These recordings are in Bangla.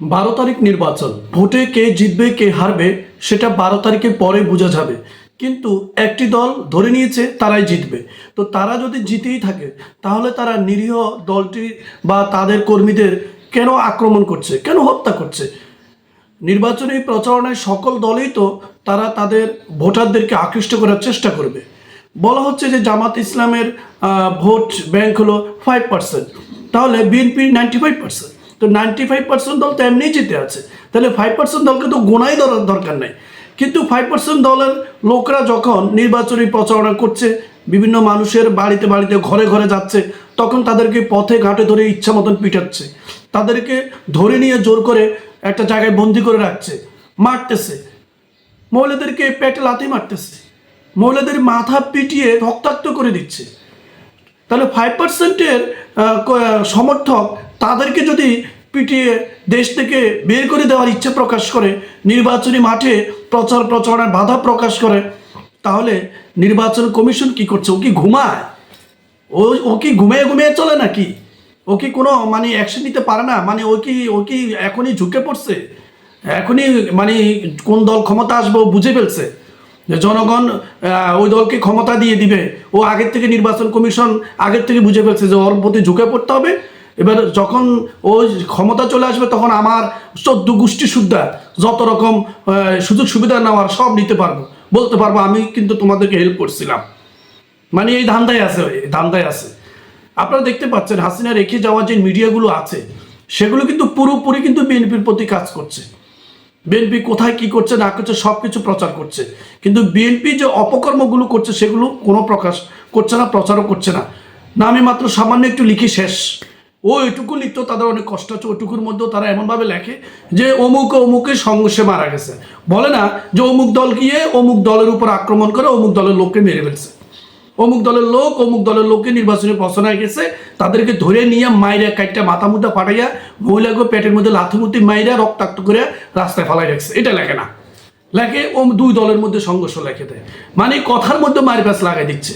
বারো তারিখ নির্বাচন। ভোটে কে জিতবে, কে হারবে, সেটা বারো তারিখের পরে বোঝা যাবে। কিন্তু একটি দল ধরে নিয়েছে, তারাই জিতবে। তো তারা যদি জিতেই থাকে, তাহলে তারা নিরীহ দলটি বা তাদের কর্মীদের কেন আক্রমণ করছে, কেন হত্যা করছে? নির্বাচনী প্রচারণায় সকল দলই তো তারা তাদের ভোটারদেরকে আকৃষ্ট করার চেষ্টা করবে। বলা হচ্ছে যে জামাত ইসলামের ভোট ব্যাংক হলো ফাইভ পার্সেন্ট তাহলে বিএনপি নাইনটি ফাইভ পার্সেন্ট তো নাইনটি ফাইভ পার্সেন্ট দল তো এমনিই জিতে আছে। তাহলে ফাইভ পার্সেন্ট দলকে তো গোনাই দর- দরকার নেই। কিন্তু ফাইভ পার্সেন্ট দলের লোকরা যখন নির্বাচনী প্রচারণা করছে, বিভিন্ন মানুষের বাড়িতে বাড়িতে ঘরে ঘরে যাচ্ছে, তখন তাদেরকে পথে ঘাটে ধরে ইচ্ছা মতন পিটাচ্ছে। তাদেরকে ধরে নিয়ে জোর করে একটা জায়গায় বন্দি করে রাখছে, মারতেছে। মহিলাদেরকে পেটে লাথি মারতেছে। মহিলাদের মাথা পিটিয়ে রক্তাক্ত করে দিচ্ছে। তাহলে ফাইভ পার্সেন্টের সমর্থক তাদেরকে যদি পিটিয়ে দেশ থেকে বের করে দেওয়ার ইচ্ছা প্রকাশ করে, নির্বাচনী মাঠে প্রচার প্রচারণার বাধা প্রকাশ করে, তাহলে নির্বাচন কমিশন কি করছে? ও কি ঘুমায়? ও ও কি ঘুমিয়ে ঘুমিয়ে চলে নাকি? ও কি কোনো মানে অ্যাকশন নিতে পারে না? মানে ও কি ও কি এখনই ঝুঁকে পড়ছে? এখনই মানে কোন দল ক্ষমতা আসবে ও বুঝে ফেলছে? যে জনগণ ওই দলকে ক্ষমতা দিয়ে দিবে। ও আগের থেকে নির্বাচন কমিশন আগের থেকে বুঝে ফেলছে যে ওর প্রতি ঝুঁকে পড়তে হবে। এবার যখন ও ক্ষমতা চলে আসবে, তখন আমার চোদ্দ গোষ্ঠী সুদ্ধা যত রকম সুযোগ সুবিধা নেওয়ার সব নিতে পারব। বলতে পারব, আমি কিন্তু তোমাদেরকে হেল্প করছিলাম। মানে এই ধান্দায় আছে ধান্দায় আছে। আপনারা দেখতে পাচ্ছেন, হাসিনা রেখে যাওয়া যে মিডিয়াগুলো আছে, সেগুলো কিন্তু পুরোপুরি কিন্তু বিএনপির প্রতি কাজ করছে। বিএনপি কোথায় কি করছে, না করছে সব কিছু প্রচার করছে। কিন্তু বিএনপি যে অপকর্মগুলো করছে, সেগুলো কোনো প্রকাশ করছে না, প্রচারও করছে না। না, আমি মাত্র সামান্য একটু লিখি শেষ। ও এটুকু লিখতো তাদের অনেক কষ্ট হচ্ছে ওইটুকুর মধ্যেও তারা এমনভাবে লেখে যে অমুক অমুকের সংঘর্ষে মারা গেছে। বলে না যে অমুক দল গিয়ে অমুক দলের উপর আক্রমণ করে অমুক দলের লোককে মেরে ফেলছে। অমুক দলের লোক, অমুক দলের লোককে নির্বাচনে পছনায় গেছে। তাদেরকে ধরে নিয়ে মাইরা কাইটা মাথা মুদ্রা ফাটাইয়া মহিলাকে পেটের মধ্যে লাথুমুতি মাইরা রক্তাক্ত করে রাস্তায় ফালাই রাখছে। এটা লেখে না। লেখে ও দুই দলের মধ্যে সংঘর্ষ লেখে দেয়। মানে কথার মধ্যে মায়ের প্যাস লাগাই দিচ্ছে।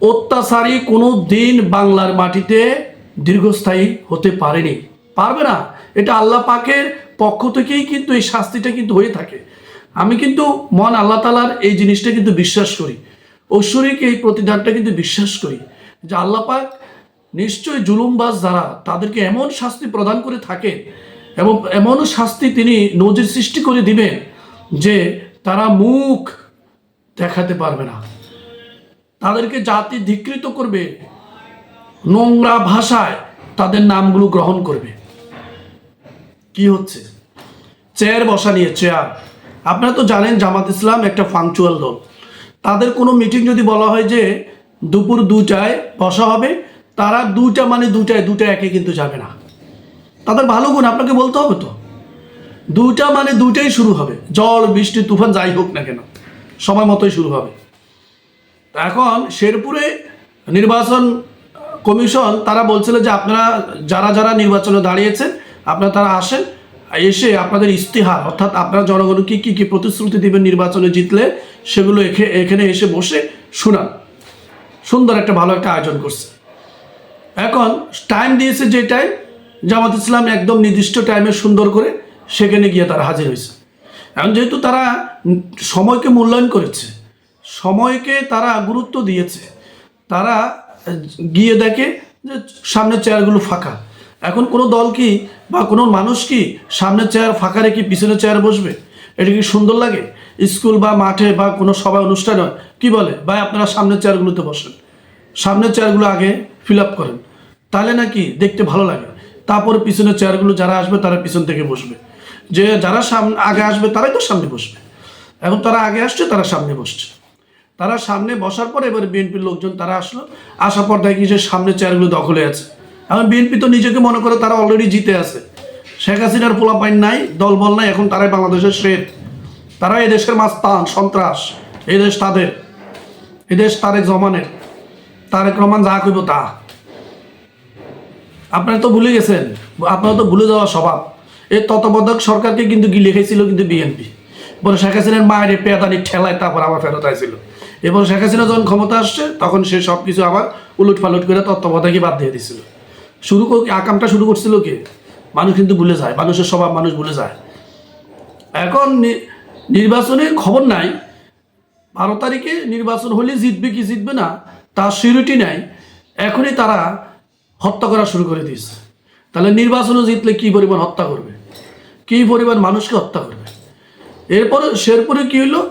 অত্যাচারী কোনো দিন বাংলার মাটিতে দীর্ঘস্থায়ী হতে পারেনি। পারবে না। এটা আল্লাহ পাকের পক্ষ থেকেই কিন্তু এই শাস্তিটা কিন্তু হয়ে থাকে। আমি কিন্তু মন আল্লাহ তালার এই জিনিসটা কিন্তু বিশ্বাস করি। ঐশ্বরিক এই প্রতিদানটা কিন্তু বিশ্বাস করি। যে আল্লাহ পাক নিশ্চয়ই জুলুমবাজ যারা, তাদেরকে এমন শাস্তি প্রদান করে থাকে এবং এমন শাস্তি তিনি নজির সৃষ্টি করে দিবেন যে তারা মুখ দেখাতে পারবে না। তাদেরকে জাতি ধিকৃত করবে, নোংরা ভাষায় তাদের নামগুলো গ্রহণ করবে। কি হচ্ছে? চেয়ার বসা নিয়ে, চেয়ার। আপনারা তো জানেন জামাত ইসলাম একটা ফাংচুয়াল দল। তাদের কোনো মিটিং যদি বলা হয় যে দুপুর দুটায় বসা হবে, তারা দুটা মানে দুটায়, দুটা একে কিন্তু যাবে না। তাদের ভালো গুণ, আপনাকে বলতে হবে তো। দুটা মানে দুটাই শুরু হবে। জল বৃষ্টি, তুফান, যাই হোক না কেন, সময় মতোই শুরু হবে। এখন শেরপুরে নির্বাচন কমিশন, তারা বলছিল যে আপনারা, যারা যারা নির্বাচনে দাঁড়িয়েছেন, আপনারা তারা আসেন। এসে আপনাদের ইস্তেহার অর্থাৎ আপনারা জনগণকে কী কী প্রতিশ্রুতি দিবেন নির্বাচনে জিতলে, সেগুলো এখে- এখানে এসে বসে শোনান। সুন্দর একটা ভালো একটা আয়োজন করছে। এখন টাইম দিয়েছে যে টাইম জামাত ইসলাম একদম নির্দিষ্ট টাইমে সুন্দর করে সেখানে গিয়ে তারা হাজির হয়েছে। এখন যেহেতু তারা সময়কে মূল্যায়ন করেছে, সময়কে তারা গুরুত্ব দিয়েছে, তারা গিয়ে দেখে যে সামনের চেয়ারগুলো ফাঁকা। এখন কোনো দল কি বা কোনো মানুষ কি সামনের চেয়ার, ফাঁকা রেখে পিছনের চেয়ার বসবে? এটা কি সুন্দর লাগে? স্কুল বা মাঠে বা কোনো সভা অনুষ্ঠানে কি বলে? ভাই, আপনারা সামনের চেয়ারগুলোতে বসেন। সামনের চেয়ারগুলো আগে ফিল আপ করেন। তাহলে নাকি দেখতে ভালো লাগে? তারপর পিছনের চেয়ারগুলো যারা আসবে, তারা পিছন থেকে বসবে। যে যারা সামনে, আগে আসবে, তারাই তো সামনে বসবে। এখন তারা আগে আসছে, তারা সামনে বসছে। তারা সামনে বসার পর এবার বিএনপির লোকজন তারা আসলো। আসার পর দেখি যে সামনে চেয়ারগুলো দখলে আছে। এখন বিএনপি তো নিজেকে মনে করে তারা অলরেডি জিতে আছে। শেখ হাসিনার পোলাপাইন নাই, দলবল নাই, এখন তারাই বাংলাদেশের শের তারা এই দেশের মাস্তান, সন্ত্রাস। এই দেশ তাদের। এদেশ তারেক জমানের তারেক রহমান যা কইব তা। আপনারা তো ভুলে গেছেন, আপনারা তো ভুলে যাওয়া স্বভাব। এই তত্ত্বাবধায়ক সরকারকে কিন্তু গিলে খেয়েছিল কিন্তু বিএনপি। পরে শেখ হাসিনার মায়ের পেয়াদানি ঠেলায় তারপর আবার ফেরত আইছিল। এবং শেখ হাসিনা যখন ক্ষমতা আসছে, তখন সে সব কিছু আবার উলট পালট করে তত্ত্বাবধায়কই বাদ দিয়ে দিছিল। শুরু আকামটা শুরু করছিল কে? মানুষ কিন্তু ভুলে যায়, মানুষের স্বভাব মানুষ ভুলে যায়। এখন নি- নির্বাচনের খবর নাই, বারো তারিখে নির্বাচন হলে জিতবে কি জিতবে না, তার সিউরিটি নাই। এখনই তারা হত্যা করা শুরু করে দিয়েছে। তাহলে নির্বাচনে জিতলে কি পরিমাণ হত্যা করবে? কি পরিমাণ মানুষকে হত্যা করবে? এরপরে শেরপুরে কি হলো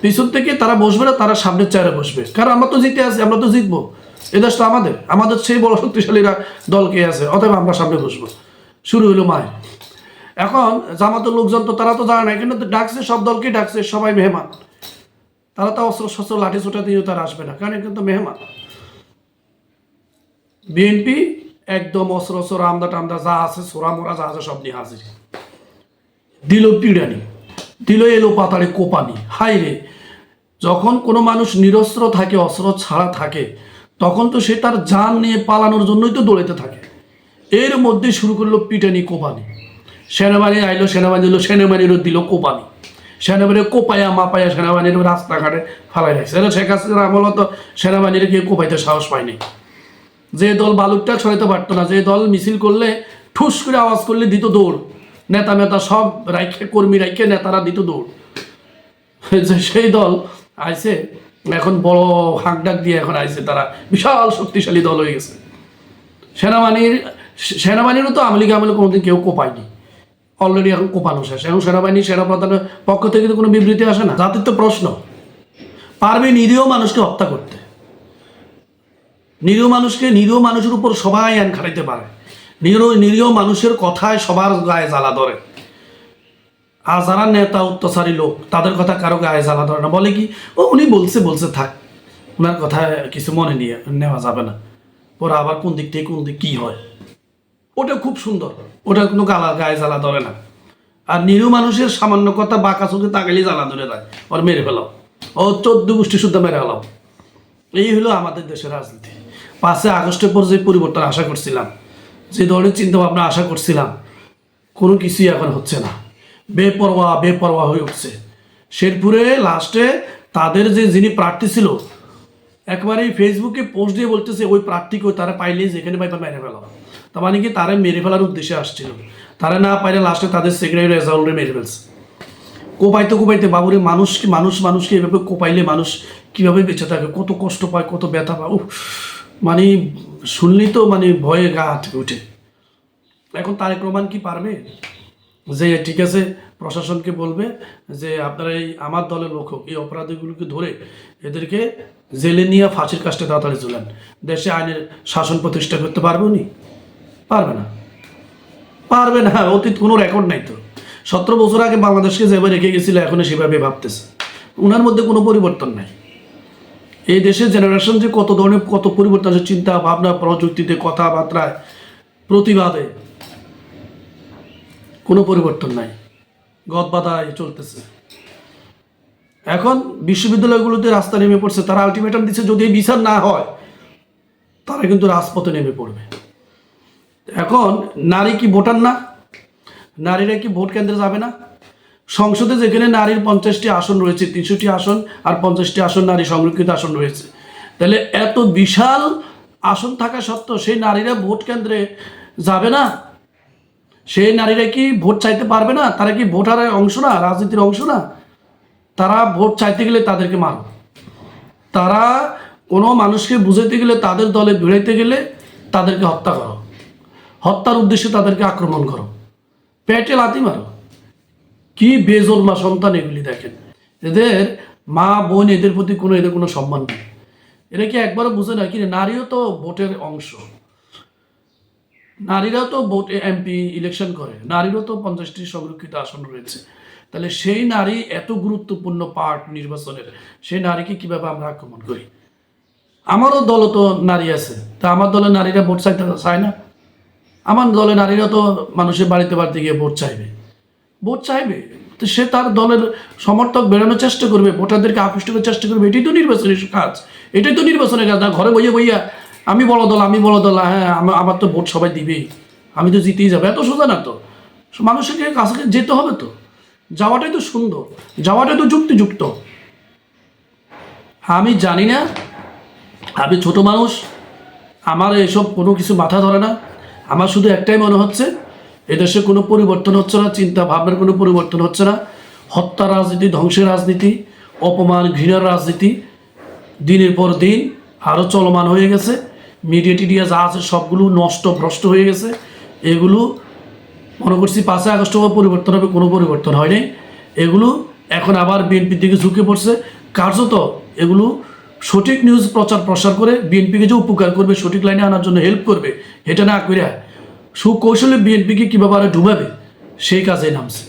পিছন থেকে তারা বসবে না, তারা সামনের চেয়ারে বসবে। কারণ আমরা তো জিতে আছি, আমরা তো জিতবো। এ দেশটা আমাদের। আমাদের সেই বড় শক্তিশালীরা দল কে আছে, অতএব আমরা সামনে বসবো। শুরু হলো মায়ের। এখন জামাতের লোকজন তো তারা তো জানে না কিন্তু ডাকছে সব দলকে ডাকছে, সবাই মেহমান। তারা তো অস্ত্র শস্ত্র লাঠি ছোটা দিয়েও তারা আসবে না, কারণ কিন্তু মেহমান। বিএনপি একদম অস্ত্র অস্ত্র আমদা টামদা যা আছে, সোরা মোরা যা আছে, সব নিয়ে হাজির। দিল পিড়ানি, দিল এলো পাতাড়ে কোপানি। হাই রে যখন কোনো মানুষ নিরস্ত্র থাকে, অস্ত্র ছাড়া থাকে তখন তো সে তার যান নিয়ে পালানোর জন্যই তো দৌড়াতে থাকে। এর মধ্যে শুরু করল পিটানি কোপানি। সেনাবাহিনী আইলো, সেনাবাহিনী এলো সেনাবাহিনীরও দিল কোপানি। সেনাবাহিনী কোপায়া মাপায়া সেনাবাহিনীর রাস্তাঘাটে ফালাই রাখছে। এটা শেখ হাসিনার আমল সেনাবাহিনীর গিয়ে কোপাইতে সাহস পায়নি যে দল বালুকটা ছড়াইতে পারতো না, যে দল মিছিল করলে ঠুস করে আওয়াজ করলে দিত দৌড়। নেতা মেতা সব রাইখে, কর্মী রাইখে নেতারা দিত দৌড়। সেই দল আইছে এখন বড় হাঁক ডাক দিয়ে এখন আইছে, তারা বিশাল শক্তিশালী দল হয়ে গেছে। সেনাবাহিনীর, সেনাবাহিনীরও তো আমলিগ আমলে কোনোদিন কেউ কোপায়নি অলরেডি এখন কোপানো শেষ। এখন সেনাবাহিনী, সেনাপ্রধানের পক্ষ থেকে তো কোনো বিবৃতি আসে না। জাতির তো প্রশ্ন, পারবে নিরীহ মানুষকে হত্যা করতে? নিরীহ মানুষকে, নিরীহ মানুষের উপর সবাই আইন খাটাইতে পারে। নিরীহ নিরীহ মানুষের কথায় সবার গায়ে জ্বালা ধরে। আর যারা নেতা অত্যাচারী লোক, তাদের কথা কারও গায়ে জ্বালা ধরে না। বলে কি? ও, উনি বলছে বলছে, থাক। ওনার কথা কিছু মনে নিয়ে নেওয়া যাবে না। পরে আবার কোন দিক থেকে কোন দিক কী হয়? ওটা খুব সুন্দর। ওটা কোনো গালা গায়ে জ্বালা ধরে না। আর নিরু মানুষের সামান্য কথা বাঁকা চোখে তাকালি জ্বালা ধরে যায়। ওর মেরে ফেলাও ও চোদ্দ গোষ্ঠী শুদ্ধ মেরে ফেলাও এই হলো আমাদের দেশের রাজনীতি। পাঁচে আগস্টের পর যে পরিবর্তন আশা করছিলাম, যে ধরনের চিন্তা ভাবনা আশা করছিলাম, কোনো কিছুই এখন হচ্ছে না। বেপরোয়া বেপরোয়া হয়ে উঠছে। শেরপুরে লাস্টে তাদের যে যিনি প্রার্থী ছিল একবারে ফেসবুকে পোস্ট দিয়ে বলতেছে, ওই প্রার্থীকে তারা পাইলেই যেখানে পাইবা, মেরে ফেলা তার মানে কি? তারা মেরে ফেলার উদ্দেশ্যে আসছিল। তারা না পাইলে লাস্টে তাদের সেক্রেটারি রেজাউলরে মেরে ফেলছে। কোপাইতে কোপাইতে, বাবুরে, মানুষ কি, মানুষ মানুষকে এভাবে কোপাইলে মানুষ কীভাবে বেঁচে থাকে? কত কষ্ট পায়, কত ব্যথা পায়? মানে শুনলেই তো মানে ভয়ে গা হাতে উঠে। এখন তারেক রহমান কি পারবে? যে ঠিক আছে, প্রশাসনকে বলবে যে আপনারা এই আমার দলের লোক হোক এই অপরাধীগুলোকে ধরে এদেরকে জেলে নিয়ে ফাঁসির কাজটা তাড়াতাড়ি চলেন দেশে আইনের শাসন প্রতিষ্ঠা করতে পারবে উনি? পারবে না। পারবে না, অতীত কোনো রেকর্ড নাই তো। সতেরো বছর আগে বাংলাদেশকে যেভাবে রেখে গেছিল, এখনও সেভাবে ভাবতেছে। ওনার মধ্যে কোনো পরিবর্তন নাই। এই দেশের জেনারেশন যে কত ধরনের, কত পরিবর্তন আছে চিন্তা ভাবনা প্রযুক্তিতে কথাবার্তায়, প্রতিবাদে পরিবর্তন নাই। গদবাদায় চলতেছে। এখন বিশ্ববিদ্যালয়গুলোতে রাস্তা নেমে পড়ছে, তারা আলটিমেটাম দিচ্ছে যদি বিচার না হয়, তারা কিন্তু রাজপথে নেমে পড়বে। এখন নারী কি ভোটার না? নারীরা কি ভোট কেন্দ্রে যাবে না? সংসদে যেখানে নারীর পঞ্চাশটি আসন রয়েছে, তিনশোটি আসন আর পঞ্চাশটি আসন নারী সংরক্ষিত আসন রয়েছে। তাহলে এত বিশাল আসন থাকা সত্ত্বেও সেই নারীরা ভোট কেন্দ্রে যাবে না? সেই নারীরা কি ভোট চাইতে পারবে না? তারা কি ভোটারের অংশ না, রাজনীতির অংশ না? তারা ভোট চাইতে গেলে তাদেরকে মারো। তারা কোনো মানুষকে বুঝাইতে গেলে, তাদের দলে ভিড়াইতে গেলে তাদেরকে হত্যা করো। হত্যার উদ্দেশ্যে তাদেরকে আক্রমণ করো। পেটে লাথি মারো। কি বেজন্মা সন্তান এগুলি দেখেন। এদের মা, বোন, এদের প্রতি কোনো, এদের কোনো সম্মান নেই। এরা কি একবারও বুঝে না কি নারীও তো ভোটের অংশ। নারীরাও তো ভোট এমপি ইলেকশন করে, নারীরও তো পঞ্চাশটি সংরক্ষিত আসন রয়েছে। তাহলে সেই নারী এত গুরুত্বপূর্ণ পার্ট নির্বাচনের, সেই নারীকে কীভাবে আমরা আক্রমণ করি? আমারও দলও তো নারী আছে, তা আমার দলের নারীরা ভোট চাইতে চায় না। আমার দলের নারীরা তো মানুষের বাড়িতে বাড়িতে গিয়ে ভোট চাইবে। ভোট চাইবে, তো সে তার দলের সমর্থক বেরোনোর চেষ্টা করবে, ভোটারদেরকে আকৃষ্ট করার চেষ্টা করবে, এটাই তো নির্বাচনের কাজ, এটাই তো নির্বাচনের কাজ, না ঘরে বইয়ে বইয়া আমি বড় দল, আমি বড় দল হ্যাঁ আমা- আমার তো ভোট সবাই দিবেই। আমি তো জিতেই যাব। এত সোজা না তো? মানুষের কাছে যেতে হবে তো? যাওয়াটাই তো সুন্দর। যাওয়াটাই তো যুক্তিযুক্ত। আমি জানি না, আমি ছোট মানুষ, আমার এসব কোনো কিছু মাথা ধরে না। আমার শুধু একটাই মনে হচ্ছে, এদেশে কোনো পরিবর্তন হচ্ছে না চিন্তা ভাবনার কোনো পরিবর্তন হচ্ছে না। হত্যা রাজনীতি, ধ্বংসের রাজনীতি, অপমান, ঘৃণার রাজনীতি, দিনের পর দিন আরও চলমান হয়ে গেছে। মিডিয়া টিডিয়া যা আছে সবগুলো নষ্ট ভ্রষ্ট হয়ে গেছে। এগুলো মনে করছি পাঁচই আগস্ট পরিবর্তন হবে, কোনো পরিবর্তন হয়নি এগুলো এখন আবার বিএনপির দিকে ঝুঁকে পড়ছে। কার্যত এগুলো সঠিক নিউজ প্রচার প্রসার করে বিএনপিকে যে উপকার করবে, সঠিক লাইনে আনার জন্য হেল্প করবে, এটা না করে সুকৌশলে বিএনপিকে কীভাবে আরও ডুবাবে, সেই কাজে নামছে।